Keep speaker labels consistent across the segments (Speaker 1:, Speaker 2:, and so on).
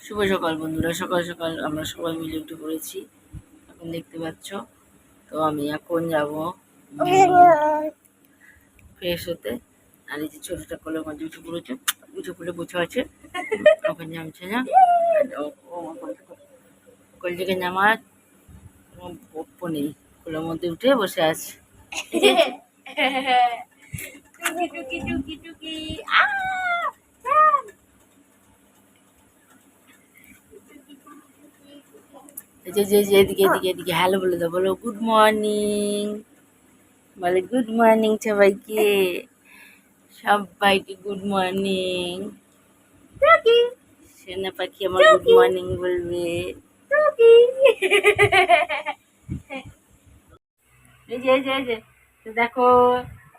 Speaker 1: শুভ সকাল, বন্ধুরা। সকাল সকাল আমরা সবাই মিলে উঠে করেছি এখন দেখতে পাচ্ছ, তো আমি এখন যাব ফ্রেশ হতে। আর এই যে ছোটটা কোলের মধ্যে উঠে পড়েছে উঠে পড়ে বসে আছে। ওখানে নামছে না। কল থেকে নামার পপ্প নেই। কোলের মধ্যে উঠে বসে আছে। যে যে যে এদিকে এদিকে এদিকে হ্যালো বলে দাও। বলো গুড মর্নিং বলে গুড মর্নিং সবাইকে। সবাইকে গুড মর্নিং সেনা পাখি আমার গুড মর্নিং বলবে। দেখো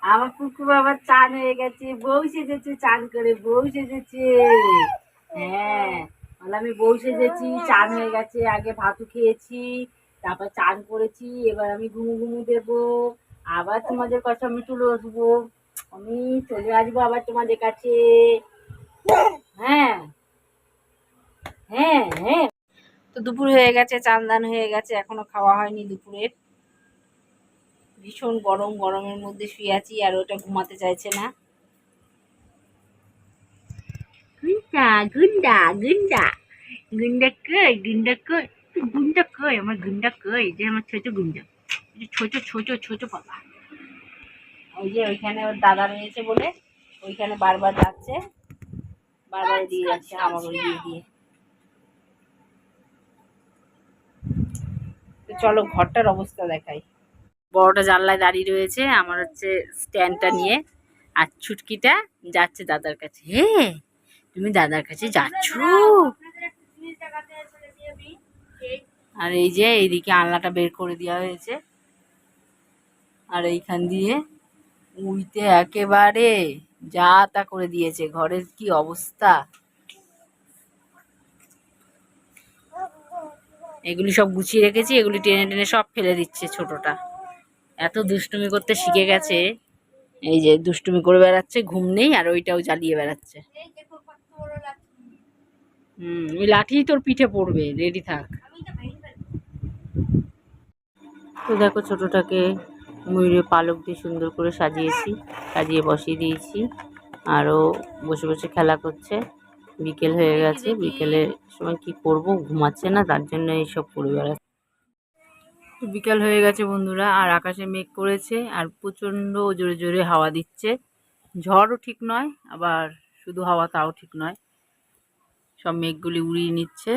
Speaker 1: আমার কুকুর বাবার চান হয়ে গেছে বউ সেজেছে চান করে বউ সেজেছে। হ্যাঁ। বলে আমি বউ সেজেছি, চান হয়ে গেছে, আগে ভাতু খেয়েছি, তারপর চান করেছি, এবার আমি ঘুমু ঘুমু দেবো, আবার তোমাদের কাছে আমি চলে আসব। আমি চলে আসব আবার তোমাদের কাছে। হ্যাঁ হ্যাঁ হ্যাঁ। তো দুপুর হয়ে গেছে চান দান হয়ে গেছে, এখনও খাওয়া হয়নি দুপুরের ভীষণ গরম, গরমের মধ্যে শুয়ে আছি আর ওটা ঘুমাতে চাইছে না। গুন্ডা গুন্ডা গুন্ডা গুন্ডা কই গুন্ডা কই তুই গুন্ডা কই আমার গুন্ডা কই যে আমার ছোট গুন্ডা ছোট ছোট ছোট পাপা ওই যে ওইখানে ওর দাদা রয়েছে বলে ওইখানে বারবার যাচ্ছে। বারবার দিয়ে যাচ্ছে আমার দিয়ে দিয়ে। তো চলো ঘরটার অবস্থা দেখাই। বড়টা জানলায় দাঁড়িয়ে রয়েছে আমার হচ্ছে স্ট্যান্ডটা নিয়ে। আর ছুটকিটা যাচ্ছে দাদার কাছে। হে! তুমি দাদার কাছে যাচ্ছ? আর এই যে এইদিকে আলনাটা বের করে দেওয়া হয়েছে। আর এইখান দিয়ে উইতে একেবারে যা তা করে দিয়েছে। ঘরের কি অবস্থা? এগুলি সব গুছিয়ে রেখেছি এগুলি টেনে টেনে সব ফেলে দিচ্ছে ছোটটা। এত দুষ্টুমি করতে শিখে গেছে। এই যে দুষ্টুমি করে বেড়াচ্ছে ঘুম নেই আর ওইটাও জ্বালিয়ে বেড়াচ্ছে।
Speaker 2: বড় লাঠি।
Speaker 1: হুম ওই লাঠি তোর পিঠে পড়বে রেডি থাক।
Speaker 2: তো
Speaker 1: দেখো ছোটটাকে ময়ূরের পালক দিয়ে সুন্দর করে সাজিয়েছি সাজিয়ে বসিয়ে দিয়েছি। আরও বসে বসে খেলা করছে। বিকেল হয়ে গেছে বিকেলের সময় কি করব ঘুমাচ্ছে না তার জন্য এইসব করে বেড়াচ্ছে। বিকাল হয়ে গেছে বন্ধুরা আর আকাশে মেঘ করেছে আর প্রচণ্ড জোরে জোরে হাওয়া দিচ্ছে। ঝড়ও ঠিক নয় আবার শুধু হাওয়া তাও ঠিক নয়। সব মেঘগুলি উড়িয়ে নিচ্ছে।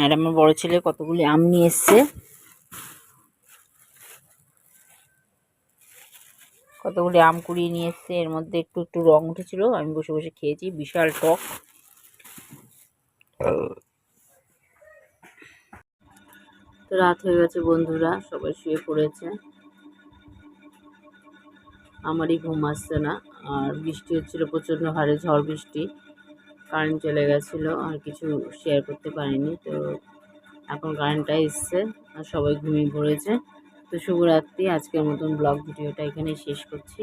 Speaker 1: আর আমার বড় ছেলে কতগুলি আম নিয়ে এসছে। কতগুলি আম কুড়িয়ে নিয়ে এসছে। এর মধ্যে একটু একটু রং উঠেছিল। আমি বসে বসে খেয়েছি। বিশাল টক। তো রাত হয়ে গেছে বন্ধুরা। সবাই শুয়ে পড়েছে। আমারই ঘুম আসছে না। আর বৃষ্টি হচ্ছিল, প্রচণ্ড হারে ঝড় বৃষ্টি। কারেন্ট চলে গেছিল, আর কিছু শেয়ার করতে পারিনি। তো এখন কারেন্টটা এসছে, আর সবাই ঘুমিয়ে পড়েছে। তো শুভরাত্রি, আজকের মতন ব্লগ ভিডিওটা এখানেই শেষ করছি।